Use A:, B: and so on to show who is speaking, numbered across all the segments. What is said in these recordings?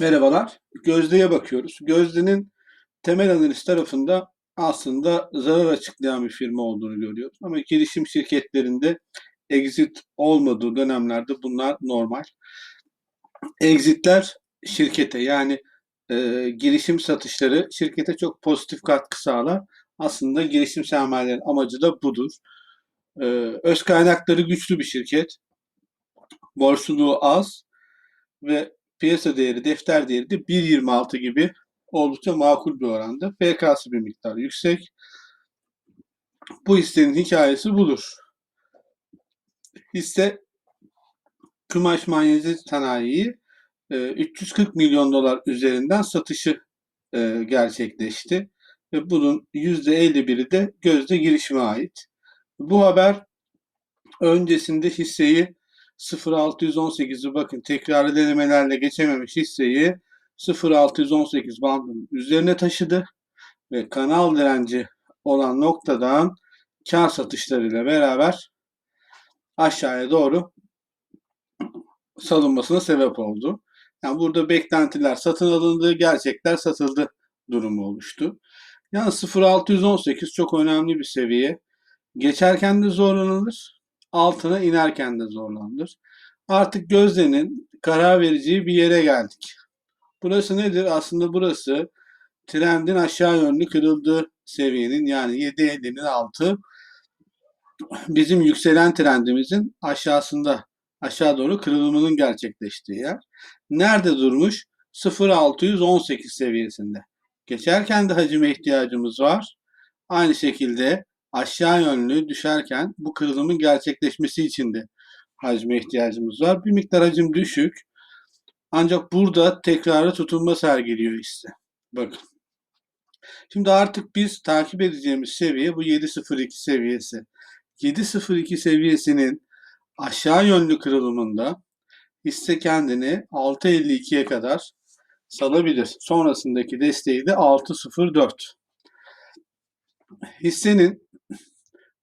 A: Merhabalar. Gözde'ye bakıyoruz. Gözde'nin temel analiz tarafında aslında zarar açıklayan bir firma olduğunu görüyoruz. Ama girişim şirketlerinde exit olmadığı dönemlerde bunlar normal. Exitler şirkete yani e, girişim satışları şirkete çok pozitif katkı sağlar. Aslında girişim sermayelerin amacı da budur. E, öz kaynakları güçlü bir şirket. Borçluluğu az ve piyasa değeri, defter değeri de 1.26 gibi oldukça makul bir oranda. FK'sı bir miktar yüksek. Bu hissenin hikayesi budur. Hisse kumaş manyezi sanayiyi e, 340 milyon dolar üzerinden satışı e, gerçekleşti. Ve bunun %51'i de gözde girişime ait. Bu haber öncesinde hisseyi 0618'i bakın tekrarlı denemelerle geçememiş hisseyi 0618 bandının üzerine taşıdı ve kanal direnci olan noktadan kar satışlarıyla beraber aşağıya doğru salınmasına sebep oldu. Yani burada beklentiler satın alındı, gerçekler satıldı durumu oluştu. Yani 0618 çok önemli bir seviye. Geçerken de zorlanılır, altına inerken de zorlanır. Artık gözlenin karar vereceği bir yere geldik. Burası nedir? Aslında burası trendin aşağı yönlü kırıldığı seviyenin yani 7.50'nin altı bizim yükselen trendimizin aşağısında aşağı doğru kırılımının gerçekleştiği yer. Nerede durmuş? 0.618 seviyesinde. Geçerken de hacime ihtiyacımız var. Aynı şekilde aşağı yönlü düşerken bu kırılımın gerçekleşmesi için de hacme ihtiyacımız var. Bir miktar hacim düşük. Ancak burada tekrarı tutunma sergiliyor hisse. Bakın. Şimdi artık biz takip edeceğimiz seviye bu 7.02 seviyesi. 7.02 seviyesinin aşağı yönlü kırılımında hisse kendini 6.52'ye kadar salabilir. Sonrasındaki desteği de 6.04. Hissenin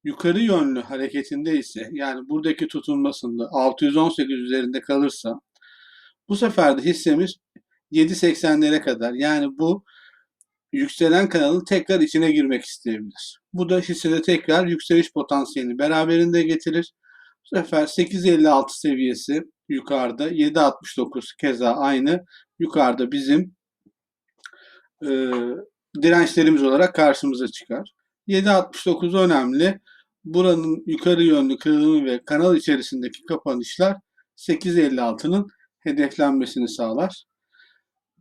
A: yukarı yönlü hareketinde ise yani buradaki tutunmasında 618 üzerinde kalırsa bu sefer de hissemiz 7.80'lere kadar yani bu yükselen kanalın tekrar içine girmek isteyebilir. Bu da hissede tekrar yükseliş potansiyelini beraberinde getirir. Bu sefer 8.56 seviyesi yukarıda 7.69 keza aynı yukarıda bizim e, dirençlerimiz olarak karşımıza çıkar. 7.69 önemli. Buranın yukarı yönlü kırılımı ve kanal içerisindeki kapanışlar 8.56'nın hedeflenmesini sağlar.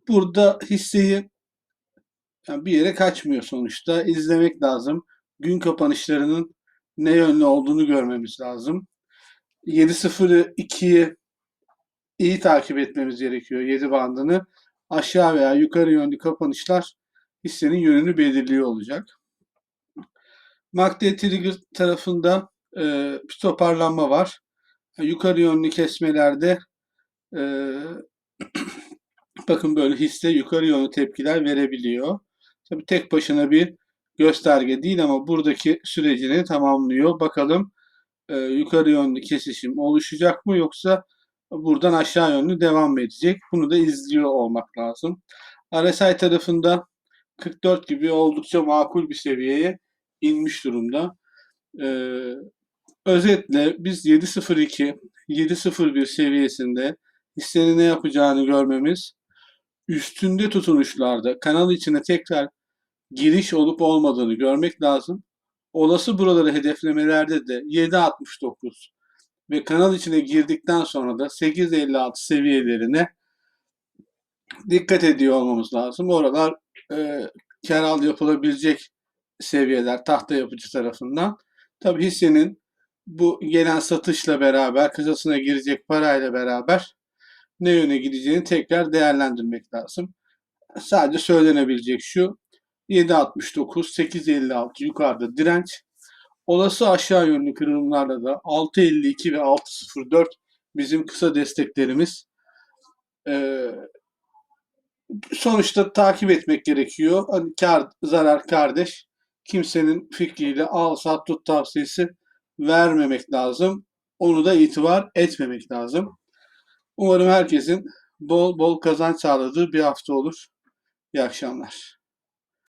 A: Burada hisseyi yani bir yere kaçmıyor sonuçta. İzlemek lazım. Gün kapanışlarının ne yönlü olduğunu görmemiz lazım. 7.02'yi iyi takip etmemiz gerekiyor 7 bandını. Aşağı veya yukarı yönlü kapanışlar hissenin yönünü belirliyor olacak. MACD Trigger tarafında e, bir toparlanma var. Yukarı yönlü kesmelerde e, bakın böyle hisse yukarı yönlü tepkiler verebiliyor. Tabii tek başına bir gösterge değil ama buradaki sürecini tamamlıyor. Bakalım e, yukarı yönlü kesişim oluşacak mı yoksa buradan aşağı yönlü devam edecek? Bunu da izliyor olmak lazım. RSI tarafında 44 gibi oldukça makul bir seviyeye inmiş durumda. Ee, özetle biz 7.02, 7.01 seviyesinde hissenin ne yapacağını görmemiz, üstünde tutunuşlarda kanal içine tekrar giriş olup olmadığını görmek lazım. Olası buraları hedeflemelerde de 7.69 ve kanal içine girdikten sonra da 8.56 seviyelerine dikkat ediyor olmamız lazım. Oralar e, kar al yapılabilecek seviyeler tahta yapıcı tarafından. Tabi hissenin bu gelen satışla beraber, kısasına girecek parayla beraber ne yöne gideceğini tekrar değerlendirmek lazım. Sadece söylenebilecek şu 7.69, 8.56 yukarıda direnç. Olası aşağı yönlü kırılımlarla da 6.52 ve 6.04 bizim kısa desteklerimiz. Ee, sonuçta takip etmek gerekiyor. Hani kar, zarar kardeş kimsenin fikriyle al sat tut tavsiyesi vermemek lazım. Onu da itibar etmemek lazım. Umarım herkesin bol bol kazanç sağladığı bir hafta olur. İyi akşamlar.